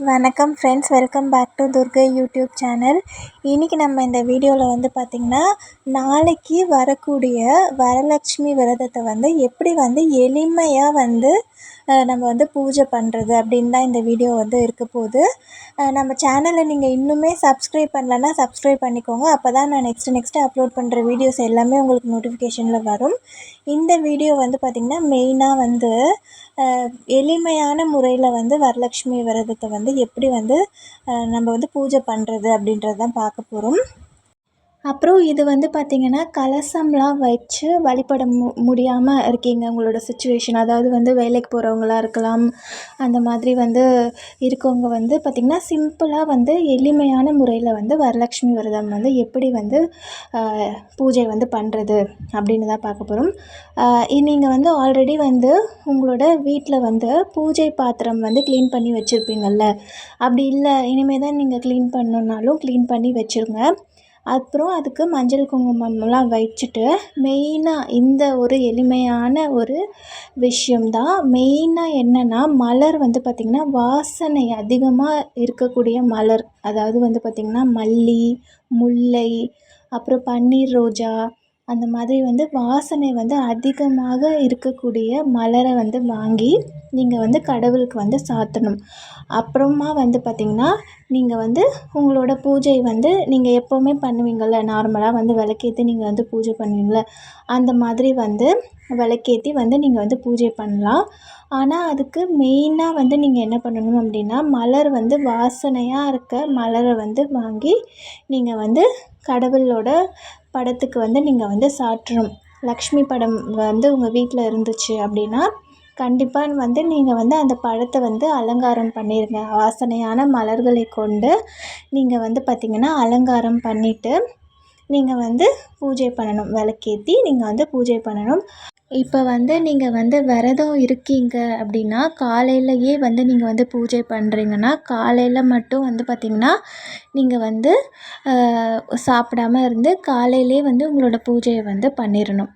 வணக்கம் friends welcome back to Durgai YouTube channel இன்றைக்கி நம்ம இந்த வீடியோவில் வந்து பார்த்திங்கன்னா நாளைக்கு வரக்கூடிய வரலட்சுமி விரதத்தை வந்து எப்படி வந்து எளிமையாக வந்து நம்ம வந்து பூஜை பண்ணுறது அப்படின்னு தான் இந்த வீடியோ வந்து இருக்க போகுது. நம்ம சேனலை நீங்கள் இன்னுமே சப்ஸ்கிரைப் பண்ணலன்னா சப்ஸ்கிரைப் பண்ணிக்கோங்க. அப்போ தான் நான் நெக்ஸ்ட் நெக்ஸ்ட்டு அப்லோட் பண்ணுற வீடியோஸ் எல்லாமே உங்களுக்கு நோட்டிஃபிகேஷனில் வரும். இந்த வீடியோ வந்து பார்த்திங்கன்னா மெயினாக வந்து எளிமையான முறையில் வந்து வரலட்சுமி விரதத்தை வந்து எப்படி வந்து நம்ம வந்து பூஜை பண்ணுறது அப்படின்றது தான் பார்க்க போகிறோம் அப்புறம் இது வந்து பார்த்திங்கன்னா கலசம்லாம் வச்சு வழிபட மு முடியாமல் இருக்கீங்க உங்களோட சுச்சுவேஷன் அதாவது வந்து வேலைக்கு போகிறவங்களா இருக்கலாம் அந்த மாதிரி வந்து இருக்கவங்க வந்து பார்த்திங்கன்னா சிம்பிளாக வந்து எளிமையான முறையில் வந்து வரலக்ஷ்மி விரதம் வந்து எப்படி வந்து பூஜை வந்து பண்ணுறது அப்படின்னு தான் பார்க்க போகிறோம் நீங்கள் வந்து ஆல்ரெடி வந்து உங்களோட வீட்டில் வந்து பூஜை பாத்திரம் வந்து க்ளீன் பண்ணி வச்சுருப்பீங்கள்ல அப்படி இல்லை இனிமேல் தான் நீங்கள் க்ளீன் பண்ணணுன்னாலும் க்ளீன் பண்ணி வச்சுருங்க. அப்புறம் அதுக்கு மஞ்சள் குங்குமம்லாம் வச்சுட்டு மெயினாக இந்த ஒரு எளிமையான ஒரு விஷயம் தான் மெயினாக என்னென்னா மலர் வந்து பார்த்திங்கன்னா வாசனை அதிகமாக இருக்கக்கூடிய மலர். அதாவது வந்து பார்த்திங்கன்னா மல்லி முல்லை அப்புறம் பன்னீர் ரோஜா அந்த மாதிரி வந்து வாசனை வந்து அதிகமாக இருக்கக்கூடிய மலரை வந்து வாங்கி நீங்கள் வந்து கடவுளுக்கு வந்து சாத்தணும். அப்புறமா வந்து பார்த்திங்கன்னா நீங்கள் வந்து உங்களோட பூஜை வந்து நீங்கள் எப்போவுமே பண்ணுவீங்கள்ல நார்மலாக வந்து விளக்கேற்றி நீங்கள் வந்து பூஜை பண்ணுவீங்கள்ல அந்த மாதிரி வந்து விளக்கேற்றி வந்து நீங்கள் வந்து பூஜை பண்ணலாம். ஆனால் அதுக்கு மெயினாக வந்து நீங்கள் என்ன பண்ணணும் அப்படின்னா மலர் வந்து வாசனையாக இருக்க மலரை வந்து வாங்கி நீங்கள் வந்து கடவுளோட படத்துக்கு வந்து நீங்கள் வந்து சாற்றணும். லக்ஷ்மி படம் வந்து உங்கள் வீட்டில் இருந்துச்சு அப்படின்னா கண்டிப்பாக வந்து நீங்கள் வந்து அந்த பழத்தை வந்து அலங்காரம் பண்ணிடுங்க வாசனையான மலர்களை கொண்டு நீங்கள் வந்து பார்த்திங்கன்னா அலங்காரம் பண்ணிவிட்டு நீங்கள் வந்து பூஜை பண்ணணும். விளக்கேத்தி நீங்கள் வந்து பூஜை பண்ணணும். இப்போ வந்து நீங்கள் வந்து விரதம் இருக்கீங்க அப்படின்னா காலையிலையே வந்து நீங்கள் வந்து பூஜை பண்ணுறீங்கன்னா காலையில் மட்டும் வந்து பார்த்திங்கன்னா நீங்கள் வந்து சாப்பிடாம இருந்து காலையிலே வந்து உங்களோட பூஜையை வந்து பண்ணிடணும்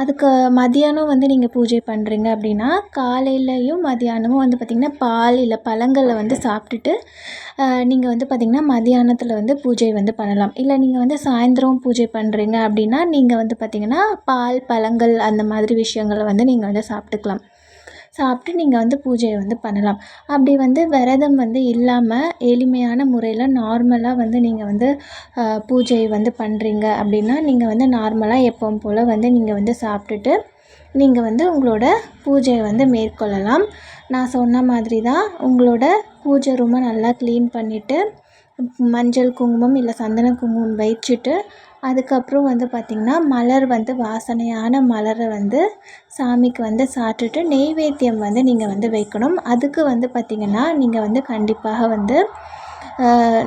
அதுக்கு மதியானம் வந்து நீங்கள் பூஜை பண்ணுறீங்க அப்படின்னா காலையிலையும் மதியானமும் வந்து பார்த்திங்கன்னா பால் இல்லை பழங்களை வந்து சாப்பிட்டுட்டு நீங்கள் வந்து பார்த்திங்கன்னா மதியானத்தில் வந்து பூஜை வந்து பண்ணலாம். இல்லை நீங்கள் வந்து சாயந்தரம் பூஜை பண்ணுறீங்க அப்படின்னா நீங்கள் வந்து பார்த்திங்கன்னா பால் பழங்கள் அந்த மாதிரி விஷயங்களை வந்து நீங்கள் வந்து சாப்பிட்டுக்கலாம். சாப்பிட்டு நீங்கள் வந்து பூஜையை வந்து பண்ணலாம். அப்படி வந்து விரதம் வந்து இல்லாமல் எளிமையான முறையில் நார்மலாக வந்து நீங்கள் வந்து பூஜையை வந்து பண்ணுறீங்க அப்படின்னா நீங்கள் வந்து நார்மலாக எப்பவும் போல் வந்து நீங்கள் வந்து சாப்பிட்டுட்டு நீங்கள் வந்து உங்களோட பூஜையை வந்து மேற்கொள்ளலாம். நான் சொன்ன மாதிரி தான் உங்களோட பூஜை ரூமை நல்லா க்ளீன் பண்ணிவிட்டு மஞ்சள் குங்குமம் இல்லை சந்தன குங்குமம் வச்சுட்டு அதுக்கப்புறம் வந்து பார்த்திங்கன்னா மலர் வந்து வாசனையான மலரை வந்து சாமிக்கு வந்து சாப்பிட்டுட்டு நெய்வேத்தியம் வந்து நீங்கள் வந்து வைக்கணும். அதுக்கு வந்து பார்த்திங்கன்னா நீங்கள் வந்து கண்டிப்பாக வந்து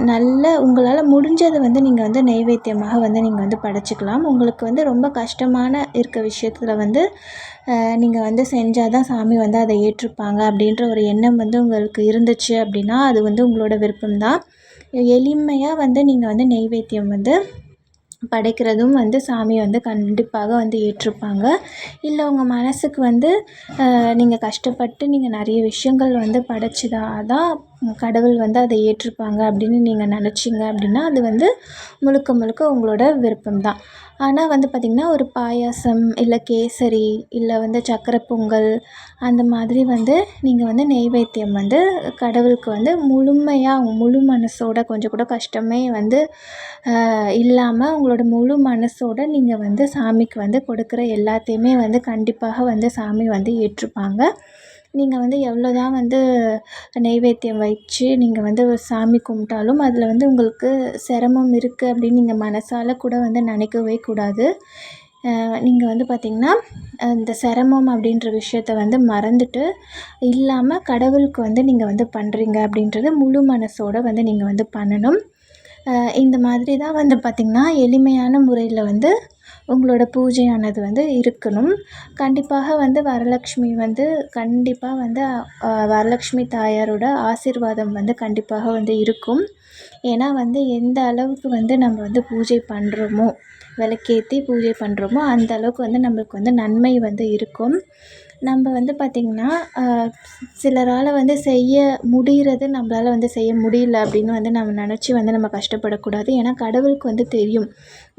நல்ல உங்களால் முடிஞ்சதை வந்து நீங்கள் வந்து நெய்வேத்தியமாக வந்து நீங்கள் வந்து படைச்சிக்கலாம். உங்களுக்கு வந்து ரொம்ப கஷ்டமான இருக்க விஷயத்தில் வந்து நீங்கள் வந்து செஞ்சால் தான் சாமி வந்து அதை ஏற்றுப்பாங்க அப்படின்ற ஒரு எண்ணம் வந்து உங்களுக்கு இருந்துச்சு அப்படின்னா அது வந்து உங்களோட விருப்பம் தான் எளிமையாக வந்து நீங்கள் வந்து நெய்வேத்தியம் வந்து படைக்கிறதும் வந்து சாமி வந்து கண்டிப்பாக வந்து ஏற்றுப்பாங்க. இல்லை உங்கள் மனதுக்கு வந்து நீங்கள் கஷ்டப்பட்டு நீங்கள் நிறைய விஷயங்கள் வந்து படைச்சதா தான் கடவுள் வந்து அதை ஏற்றுப்பாங்க அப்படின்னு நீங்கள் நினச்சிங்க அப்படின்னா அது வந்து முழுக்க முழுக்க உங்களோட விருப்பம் தான் ஆனால் வந்து பார்த்திங்கன்னா ஒரு பாயாசம் இல்லை கேசரி இல்லை வந்து சக்கரை பொங்கல் அந்த மாதிரி வந்து நீங்கள் வந்து நெய்வேத்தியம் வந்து கடவுளுக்கு வந்து முழுமையாக முழு மனசோட கொஞ்சம் கூட கஷ்டமே வந்து இல்லாமல் உங்களோட முழு மனசோட நீங்கள் வந்து சாமிக்கு வந்து கொடுக்குற எல்லாத்தையுமே வந்து கண்டிப்பாக வந்து சாமி வந்து ஏற்றுப்பாங்க நீங்கள் வந்து எவ்வளோ தான் வந்து நெய்வேத்தியம் வச்சு நீங்கள் வந்து சாமி கும்பிட்டாலும் அதில் வந்து உங்களுக்கு சிரமம் இருக்குது அப்படின்னு நீங்கள் மனசால் கூட வந்து நினைக்கவே கூடாது. நீங்கள் வந்து பார்த்திங்கன்னா இந்த சிரமம் அப்படின்ற விஷயத்த வந்து மறந்துட்டு இல்லாமல் கடவுளுக்கு வந்து நீங்கள் வந்து பண்ணுறீங்க அப்படின்றத முழு மனசோடு வந்து நீங்கள் வந்து பண்ணணும். இந்த மாதிரி தான் வந்து பார்த்திங்கன்னா எளிமையான முறையில் வந்து உங்களோட பூஜையானது வந்து இருக்கணும். கண்டிப்பாக வந்து வரலக்ஷ்மி வந்து கண்டிப்பாக வந்து வரலக்ஷ்மி தாயாரோட ஆசீர்வாதம் வந்து கண்டிப்பாக வந்து இருக்கும். ஏன்னா வந்து எந்த அளவுக்கு வந்து நம்ம வந்து பூஜை பண்ணுறோமோ விளக்கேற்றி பூஜை பண்ணுறோமோ அந்த அளவுக்கு வந்து நம்மளுக்கு வந்து நன்மை வந்து இருக்கும். நம்ம வந்து பார்த்திங்கன்னா சிலரால் வந்து செய்ய முடிகிறது நம்மளால் வந்து செய்ய முடியல அப்படின்னு வந்து நம்ம நினச்சி வந்து நம்ம கஷ்டப்படக்கூடாது. ஏன்னா கடவுளுக்கு வந்து தெரியும்.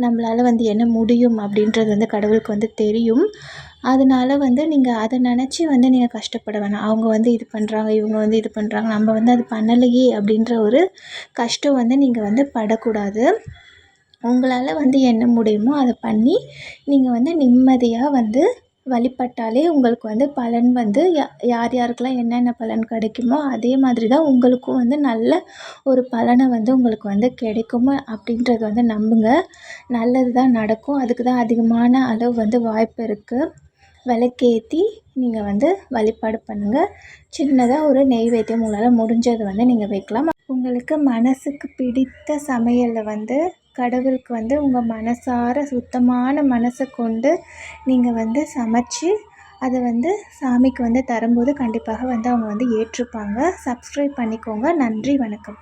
நம்மளால் வந்து என்ன முடியும் அப்படின்றது வந்து கடவுளுக்கு வந்து தெரியும். அதனால வந்து நீங்கள் அதை நினச்சி வந்து நீங்கள் கஷ்டப்பட வேணாம். அவங்க வந்து இது பண்ணுறாங்க இவங்க வந்து இது பண்ணுறாங்க நம்ம வந்து அது பண்ணலையே அப்படின்ற ஒரு கஷ்டம் வந்து நீங்கள் வந்து படக்கூடாது. உங்களால் வந்து என்ன முடியுமோ அதை பண்ணி நீங்கள் வந்து நிம்மதியாக வந்து வழிபட்டாலே உங்களுக்கு வந்து பலன் வந்து யா யார் யாருக்கெல்லாம் என்னென்ன பலன் கிடைக்குமோ அதே மாதிரி தான் உங்களுக்கும் வந்து நல்ல ஒரு பலனை வந்து உங்களுக்கு வந்து கிடைக்கும் அப்படின்றத வந்து நம்புங்க. நல்லது தான் நடக்கும். அதுக்கு தான் அதிகமான அளவு வந்து வாய்ப்பு இருக்குது விளக்கேத்தி நீங்கள் வந்து வழிபாடு பண்ணுங்கள் சின்னதாக ஒரு நெய்வேத்தியம் உங்களால் முடிஞ்சது வந்து நீங்கள் வைக்கலாம். உங்களுக்கு மனதுக்கு பிடித்த சமையலில் வந்து கடவுளுக்கு வந்து உங்கள் மனசார சுத்தமான மனசை கொண்டு நீங்கள் வந்து சமைச்சி அதை வந்து சாமிக்கு வந்து தரும்போது கண்டிப்பாக வந்து அவங்க வந்து ஏற்றுப்பாங்க. சப்ஸ்கிரைப் பண்ணிக்கோங்க. நன்றி வணக்கம்.